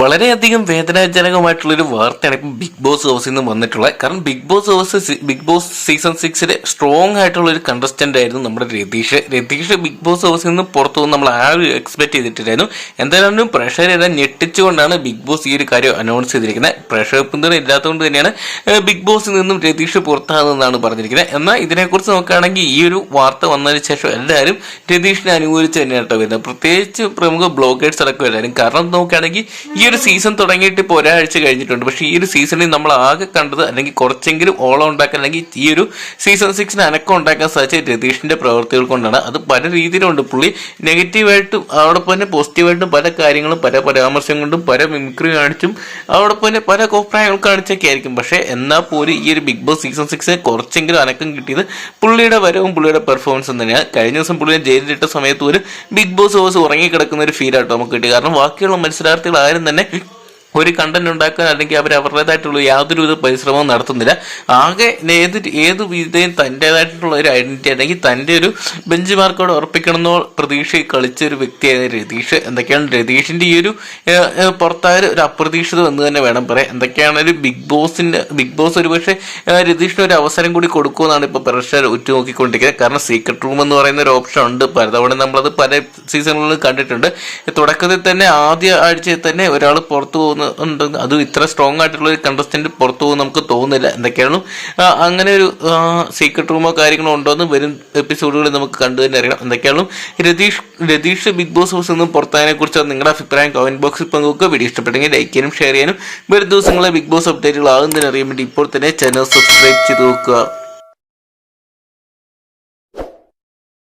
വളരെയധികം വേദനാജനകമായിട്ടുള്ളൊരു വാർത്തയാണ് ഇപ്പം ബിഗ് ബോസ് ഹൗസിൽ നിന്ന് വന്നിട്ടുള്ളത് കാരണം Bigg Boss house Bigg Boss season സിക്സിലെ strong ആയിട്ടുള്ള ഒരു കണ്ടസ്റ്റന്റ് ആയിരുന്നു നമ്മുടെ രതീഷ്. രതീഷ് ബിഗ് ബോസ് ഹൗസിൽ നിന്ന് പുറത്തു നമ്മൾ ആരും എക്സ്പെക്ട് ചെയ്തിട്ടില്ലായിരുന്നു. എന്തായാലും പ്രഷർ പ്രഷറെല്ലാം ഞെട്ടിച്ചുകൊണ്ടാണ് ബിഗ് ബോസ് ഈ ഒരു കാര്യം അനൗൺസ് ചെയ്തിരിക്കുന്നത്. പ്രഷർ പിന്തുണ ഇല്ലാത്തതുകൊണ്ട് തന്നെയാണ് ബിഗ് ബോസിൽ നിന്നും രതീഷ് പുറത്താകുന്നതെന്നാണ് പറഞ്ഞിരിക്കുന്നത്. എന്നാൽ ഇതിനെക്കുറിച്ച് നോക്കുകയാണെങ്കിൽ ഈ ഒരു വാർത്ത വന്നതിന് ശേഷം എല്ലാവരും രതീഷിനെ അനുകൂലിച്ച് തന്നെയാണ് വരുന്നത്. പ്രത്യേകിച്ച് പ്രമുഖ ബ്ലോഗേഴ്സ് അടക്കം എല്ലാവരും. കാരണം നോക്കുകയാണെങ്കിൽ ഈ ഒരു സീസൺ തുടങ്ങിയിട്ട് ഇപ്പോൾ ഒരാഴ്ച കഴിഞ്ഞിട്ടുണ്ട്. പക്ഷേ ഈ ഒരു സീസണിൽ നമ്മൾ ആകെ കണ്ടത് അല്ലെങ്കിൽ കുറച്ചെങ്കിലും ഓളം ഉണ്ടാക്കാൻ അല്ലെങ്കിൽ ഈ ഒരു സീസൺ സിക്സിന് അനക്കം ഉണ്ടാക്കാൻ സാധിച്ച രതീഷിന്റെ പ്രവൃത്തികൾ കൊണ്ടാണ്. അത് പല രീതിയിലുണ്ട്. പുള്ളി നെഗറ്റീവായിട്ടും അതോടൊപ്പം തന്നെ പോസിറ്റീവായിട്ടും പല കാര്യങ്ങളും പല പരാമർശം കൊണ്ടും പല മിമിക്രി കാണിച്ചും അതോടൊപ്പം തന്നെ പല അഭിപ്രായങ്ങൾ കാണിച്ചൊക്കെ ആയിരിക്കും. പക്ഷേ എന്നാൽ പോലും ഈ ഒരു ബിഗ് ബോസ് സീസൺ സിക്സിന് കുറച്ചെങ്കിലും അനക്കം കിട്ടിയത് പുള്ളിയുടെ വരവും പുള്ളിയുടെ പെർഫോമൻസും തന്നെയാണ്. കഴിഞ്ഞ ദിവസം പുള്ളിയെ ജയിലിലിട്ട സമയത്ത് ഒരു ബിഗ് ബോസ് ഹോസ് ഉറങ്ങിക്കിടക്കുന്ന ഒരു ഫീലാട്ടോ നമുക്ക് കിട്ടി കാരണം ബാക്കിയുള്ള മത്സരാർത്ഥികൾ ആരും തന്നെ next week. ഒരു കണ്ടന്റ് ഉണ്ടാക്കാൻ അല്ലെങ്കിൽ അവർ അവരുടേതായിട്ടുള്ള യാതൊരുവിധ പരിശ്രമവും നടത്തുന്നില്ല. ആകെ ഏത് ഏത് വിധയും തന്റെതായിട്ടുള്ള ഒരു ഐഡന്റിറ്റി അല്ലെങ്കിൽ തന്റെ ഒരു ബെഞ്ച് മാർക്കോട് ഉറപ്പിക്കണമെന്നോ പ്രതീക്ഷ കളിച്ച ഒരു വ്യക്തിയായ രതീഷ് എന്തൊക്കെയാണ് രതീഷിന്റെ ഈ ഒരു പുറത്തായ ഒരു അപ്രതീക്ഷിതം എന്ന് തന്നെ വേണം പറയാം എന്തൊക്കെയാണ് ഒരു ബിഗ് ബോസിന്റെ ബിഗ് ബോസ് ഒരുപക്ഷെ രതീഷിന് ഒരു അവസരം കൂടി കൊടുക്കുമെന്നാണ് ഇപ്പോൾ പ്രഷർ ഉറ്റുനോക്കിക്കൊണ്ടിരിക്കുന്നത്. കാരണം സീക്രട്ട് റൂം എന്ന് പറയുന്ന ഒരു ഓപ്ഷൻ ഉണ്ട്. പലതവണ നമ്മളത് പല സീസണുകളിലും കണ്ടിട്ടുണ്ട്. തുടക്കത്തിൽ തന്നെ ആദ്യ ആഴ്ചയിൽ തന്നെ ഒരാൾ പുറത്തു പോകുന്നുണ്ട് അത് ഇത്ര സ്ട്രോങ് ആയിട്ടുള്ള ഒരു കണ്ടസ്റ്റന്റ് പുറത്തു പോകും നമുക്ക് തോന്നുന്നില്ല. എന്തൊക്കെയാണ്. അങ്ങനെ ഒരു സീക്രട്ട് റൂമോ കാര്യങ്ങളോ ഉണ്ടോ എന്ന് വരും എപ്പിസോഡുകളിൽ നമുക്ക് കണ്ടു തന്നെ അറിയണം. എന്തൊക്കെയാണ്. രതീഷ് രതീഷ് ബിഗ് ബോസ് ഹൗസിൽ നിന്നും പുറത്തതിനെ കുറിച്ച് നിങ്ങളുടെ അഭിപ്രായം കമന്റ് ബോക്സിൽ പങ്കുവെക്കുക. വീഡിയോ ഇഷ്ടപ്പെട്ടെങ്കിൽ ലൈക്ക് ചെയ്യാനും ഷെയർ ചെയ്യാനും. വരും ദിവസങ്ങളെ ബിഗ് ബോസ് അപ്ഡേറ്റുകൾ ആകുന്നതിന് അറിയാൻ വേണ്ടി ഇപ്പോൾ തന്നെ ചാനൽ സബ്സ്ക്രൈബ് ചെയ്ത് നോക്കുക.